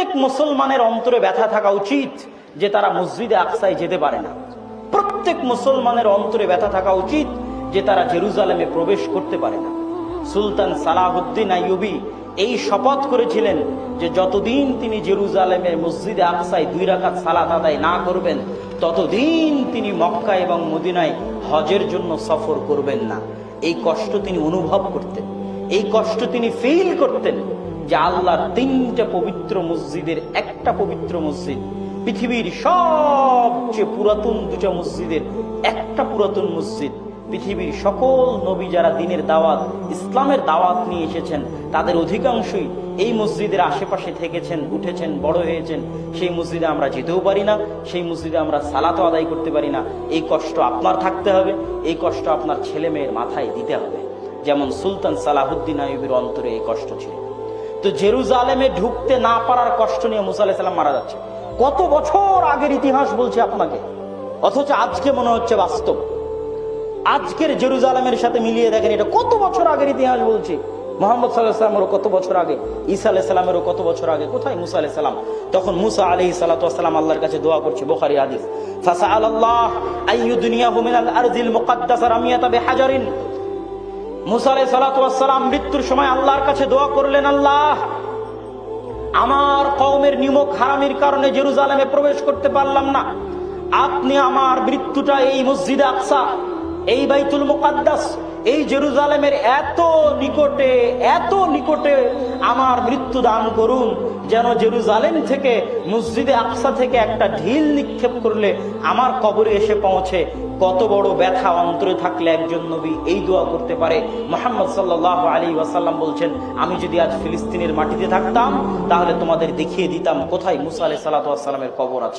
প্রত্যেক মুসলমানের অন্তরে ব্যথা থাকা উচিত যে তারা মসজিদে আকসায় যেতে পারে না। প্রত্যেক মুসলমানের অন্তরে ব্যথা থাকা উচিত যে তারা জেরুজালেমে প্রবেশ করতে পারে না। সুলতান সালাহুদ্দিন আইয়ুবি এই শপথ করেছিলেন যে যতদিন তিনি জেরুজালেমের মসজিদে আকসায় দুই রাকাত সালাত আদায় না করবেন, ততদিন তিনি মক্কা এবং মদিনায় হজের জন্য সফর করবেন না। এই কষ্ট তিনি অনুভব করতেন, এই কষ্ট তিনি ফিল করতেন। যে আল্লাহর তিনটা পবিত্র মসজিদের একটা পবিত্র মসজিদ, পৃথিবীর সবচেয়ে পুরাতন দুটা মসজিদের একটা পুরাতন মসজিদ, পৃথিবীর সকল নবী যারা দিনের দাওয়াত, ইসলামের দাওয়াত নিয়ে এসেছেন, তাদের অধিকাংশই এই মসজিদের আশেপাশে থেকেছেন, উঠেছেন, বড় হয়েছেন। সেই মসজিদে আমরা যেতেও পারি না, সেই মসজিদে আমরা সালাতও আদায় করতে পারি না। এই কষ্ট আপনার থাকতে হবে, এই কষ্ট আপনার ছেলে মেয়ের মাথায় দিতে হবে। যেমন সুলতান সালাহুদ্দিন আয়ুবের অন্তরে এই কষ্ট ছিল। তো জেরুজালেমে ঢুকতে না পারার কষ্ট নিয়ে মুসা আলাহিসাল্লাম মারা যাচ্ছে। কত বছর আগের ইতিহাস বলছে আপনাকে? অথচ আজকে মনে হচ্ছে বাস্তব। আজকের জেরুজালেমের সাথে মিলিয়ে দেখেন এটা কত বছর আগের ইতিহাস বলছে। মোহাম্মদ সাল্লাহামেরও কত বছর আগে, ঈসা আলাহ সাল্লামেরও কত বছর আগে, কোথায় মুসা আলাহ সাল্লাম তখন মুসা আলহি সাল্লাম আল্লাহর কাছে দোয়া করছে, বোখারি আদিস ফাসা আল্লাহ আইয়ু দুনিয়া হুমিনাল আরজিল মুকাদ্দাস রামিয়াতা বিহাজারিন। মুসা সালাতাম মৃত্যুর সময় আল্লাহর কাছে দোয়া করলেন, আল্লাহ, আমার কওমের নিমক হারামির কারণে জেরুজালেমে প্রবেশ করতে পারলাম না। আপনি আমার মৃত্যুটা এই মসজিদে আকসা এই বাইতুল মুকাদ্দাস, এই জেরুজালেমের এত নিকটে এত নিকটে আমার মৃত্যু দান করুন, যেন জেরুজালেম থেকে মসজিদে আকসা থেকে একটা ঢিল নিক্ষেপ করলে আমার কবরে এসে পৌঁছে। কত বড় ব্যথা অন্তরে থাকলে একজন নবী এই দোয়া করতে পারে। মোহাম্মদ সাল্লাহ আলী ওয়াসাল্লাম বলছেন, আমি যদি আজ ফিলিস্তিনের মাটিতে থাকতাম, তাহলে তোমাদের দেখিয়ে দিতাম কোথায় মুসা আলাই সাল্লামের কবর আছে।